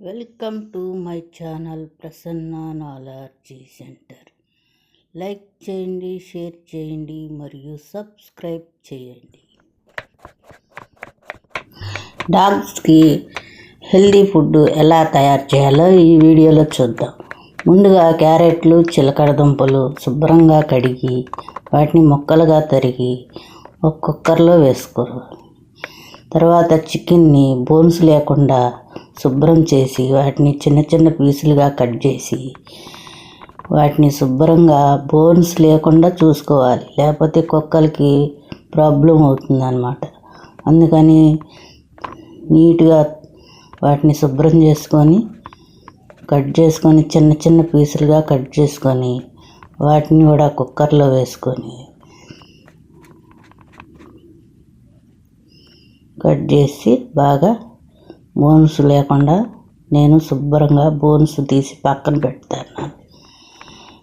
Welcome to my channel Prasanna knowledge centre like చేయండి share చేయండి మరియు సబ్స్క్రైబ్ చేయండి. డాగ్స్కి హెల్దీ ఫుడ్ ఎలా తయారు చేయాలో ఈ వీడియోలో చూద్దాం. ముందుగా క్యారెట్లు చిలకడ దుంపలు శుభ్రంగా కడిగి వాటిని ముక్కలుగా తరిగి ఒక కుక్కర్లో వేసుకోవాలి. తర్వాత చికెన్ని బోన్స్ లేకుండా శుభ్రం చేసి వాటిని చిన్న చిన్న పీసులుగా కట్ చేసి వాటిని శుభ్రంగా బోన్స్ లేకుండా చూసుకోవాలి. లేకపోతే కుక్కలకి ప్రాబ్లం అవుతుందన్నమాట. అందుకని నీట్గా వాటిని శుభ్రం చేసుకొని కట్ చేసుకొని చిన్న చిన్న పీసులుగా కట్ చేసుకొని వాటిని కూడా కుక్కర్లో వేసుకొని కట్ చేసి బాగా బోన్స్ లేకుండా నేను శుభ్రంగా బోన్స్ తీసి పక్కన పెడతాను.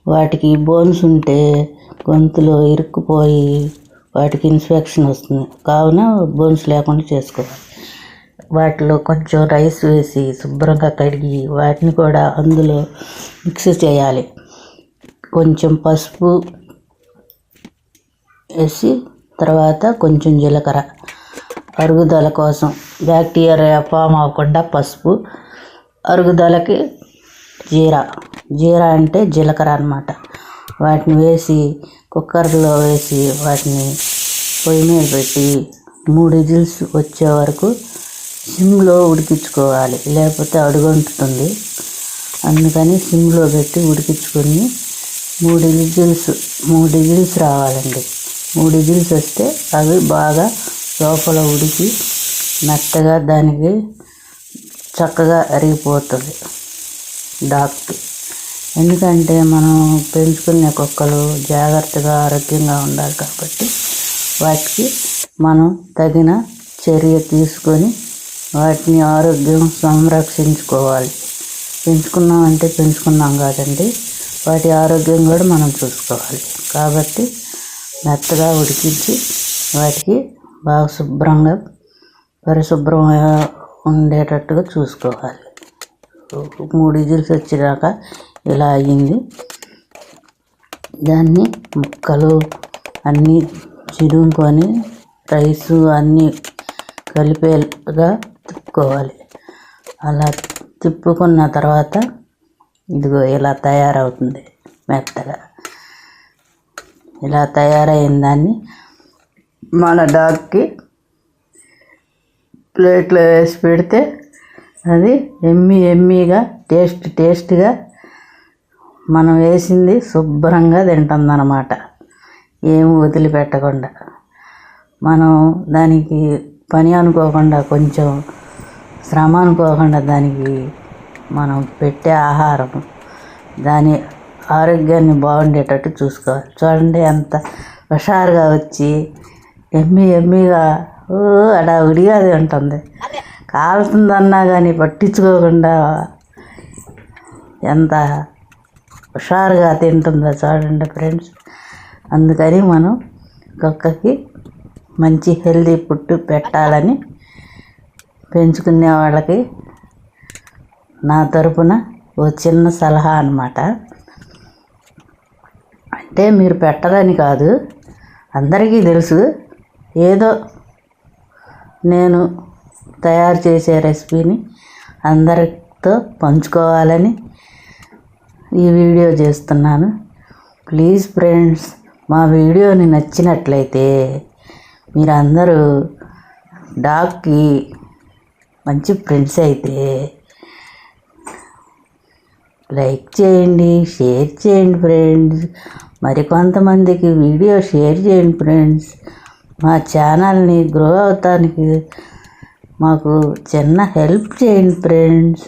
వాటికి బోన్స్ ఉంటే గొంతులో ఇరుక్కుపోయి వాటికి ఇన్ఫెక్షన్ వస్తుంది. కావున బోన్స్ లేకుండా చేసుకోవాలి. వాటిలో కొంచెం రైస్ వేసి శుభ్రంగా కడిగి వాటిని కూడా అందులో మిక్స్ చేయాలి. కొంచెం పసుపు వేసి తర్వాత కొంచెం జీలకర్ర అరుగుదల కోసం బ్యాక్టీరియా ఫామ్ అవ్వకుండా పసుపు అరుగుదలకి జీరా. జీరా అంటే జీలకర్ర అనమాట వాటిని వేసి కుక్కర్లో వేసి వాటిని పొయ్యి మీద పెట్టి మూడు విజిల్స్ వచ్చే వరకు సిమ్లో ఉడికించుకోవాలి. లేకపోతే అడుగంటుతుంది. అందుకని సిమ్లో పెట్టి ఉడికించుకొని మూడు విజిల్స్ మూడు విజిల్స్ రావాలండి. మూడు విజిల్స్ వస్తే అవి బాగా లోపల ఉడికి మెత్తగా దానికి చక్కగా అరిగిపోతుంది. డాక్కి ఎందుకంటే మనం పెంచుకునే కుక్కలు జాగ్రత్తగా ఆరోగ్యంగా ఉండాలి కాబట్టి వాటికి మనం తగిన చర్య తీసుకొని వాటిని ఆరోగ్యం సంరక్షించుకోవాలి. పెంచుకున్నాం అంటే పెంచుకున్నాం కాదండి వాటి ఆరోగ్యం కూడా మనం చూసుకోవాలి. కాబట్టి మెత్తగా ఉడికించి వాటికి బాగా శుభ్రంగా పరిశుభ్రంగా ఉండేటట్టుగా చూసుకోవాలి. మూడు విజిల్స్ వచ్చినాక ఇలా అయ్యింది. దాన్ని ముక్కలు అన్నీ చిరుముకొని రైసు అన్నీ కలిపేగా తిప్పుకోవాలి. అలా తిప్పుకున్న తర్వాత ఇదిగో ఇలా తయారవుతుంది మెత్తగా. ఇలా తయారైన దాన్ని మన డాగ్కి ప్లేట్లో వేసి పెడితే అది ఎమ్మి ఎమ్మిగా టేస్ట్ టేస్ట్గా మనం వేసింది శుభ్రంగా తింటుందన్నమాట. ఏం వదిలిపెట్టకుండా. మనం దానికి పని అనుకోకుండా కొంచెం శ్రమ అనుకోకుండా దానికి మనం పెట్టే ఆహారం దాని ఆరోగ్యాన్ని బాగుండేటట్టు చూసుకోవాలి. చూడండి ఎంత హుషారుగా వచ్చి ఎమ్మి ఎమ్మిగా ఓ అడావిడిగా అది ఉంటుంది కాలుతుందన్నా కానీ పట్టించుకోకుండా ఎంత హుషారుగా తింటుందో చూడండి ఫ్రెండ్స్. అందుకని మనం కుక్కకి మంచి హెల్దీ ఫుడ్ పెట్టాలని పెంచుకునే వాళ్ళకి నా తరపున ఓ చిన్న సలహా అనమాట అంటే మీరు పెట్టరని కాదు అందరికీ తెలుసు ఏదో నేను తయారు చేసే రెసిపీని అందరితో పంచుకోవాలని ఈ వీడియో చేస్తున్నాను. ప్లీజ్ ఫ్రెండ్స్ మా వీడియోని నచ్చినట్లయితే మీరందరూ డాగ్కి మంచి ఫ్రెండ్స్ అయితే లైక్ చేయండి షేర్ చేయండి ఫ్రెండ్స్. మరికొంతమందికి వీడియో షేర్ చేయండి ఫ్రెండ్స్. మా ఛానల్ని గ్రో అవటానికి మాకు చిన్న హెల్ప్ చేయండి friends.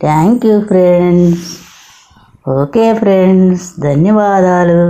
Thank you friends. Okay friends. ధన్యవాదాలు.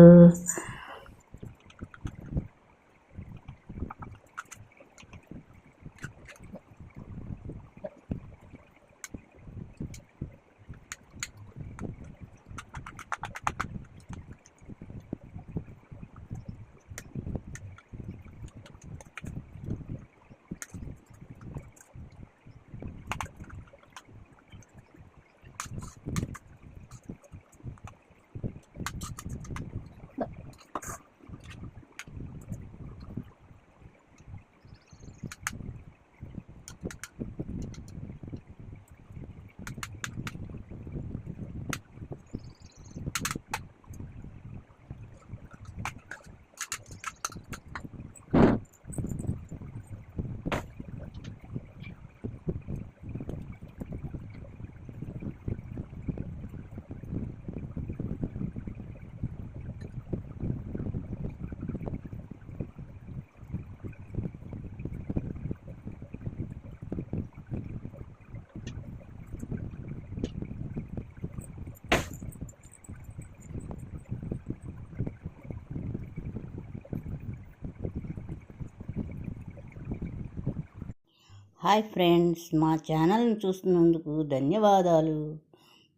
హాయ్ ఫ్రెండ్స్ మా ఛానల్ని చూస్తున్నందుకు ధన్యవాదాలు.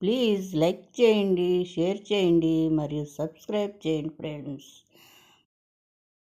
ప్లీజ్ లైక్ చేయండి షేర్ చేయండి మరియు సబ్స్క్రైబ్ చేయండి ఫ్రెండ్స్.